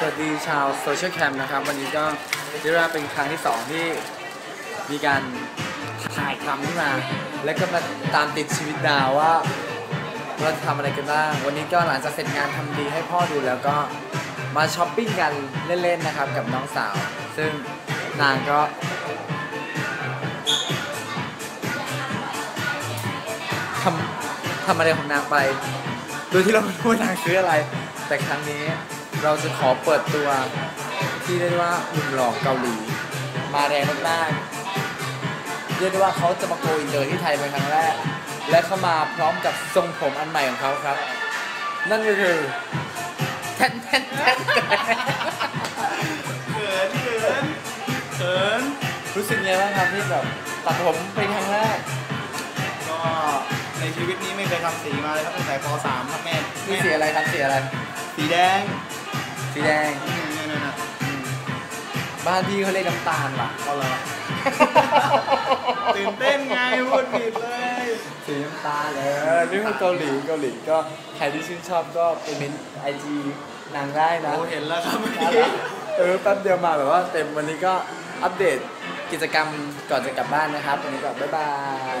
สวัสดีชาวโซเชียลแคมนะครับ วันนี้ก็เรียกว่าเป็นครั้งที่สองที่มีการถ่ายทำขึ้นมา และก็มาตามติดชีวิตดาวว่าเราจะทำอะไรกันบ้าง วันนี้ก็หลังจากเสร็จงานทำดีให้พ่อดูแล้วก็มาช้อปปิ้งกันเล่นๆนะครับกับน้องสาว ซึ่งนางก็ทำทำอะไรของนางไป โดยที่เราไม่รู้ว่านางซื้ออะไร แต่ครั้งนี้ เราจะขอเปิดตัวที่เรียกว่าหนุ่มหล่อเกาหลี มาแรงมากๆเรียกได้ว่าเขาจะมาโกอินเตอร์ที่ไทยเป็นครั้งแรก และเข้ามาพร้อมกับทรงผมอันใหม่ของเขาครับ นั่นก็คือแทนแทนแทนเขินเขินเขินรู้สึกไงบ้างครับที่แบบตัดผมเป็นครั้งแรก ก็ในชีวิตนี้ไม่เคยทำสีมาเลยครับตั้งแต่ป .3 ครับแม่นี่สีอะไรครับสีอะไร สีแดง สีแดงอืมนั่นน่ะบ้านพี่เขาเรียกน้ำตาลว่ะก็เลยตื่นเต้นไงพูดผิดเลยสีน้ำตาลเออนี่คือเกาหลีเกาหลีก็ใครที่ชื่นชอบก็ไปเมนไอจีนางได้นะโอ้เห็นแล้วครับเมื่อน่ากี้รักเออแป๊บเดียวมาแบบว่าเต็มวันนี้ก็อัปเดตกิจกรรมก่อนจะกลับบ้านนะครับ วันนี้ก็บ๊ายบาย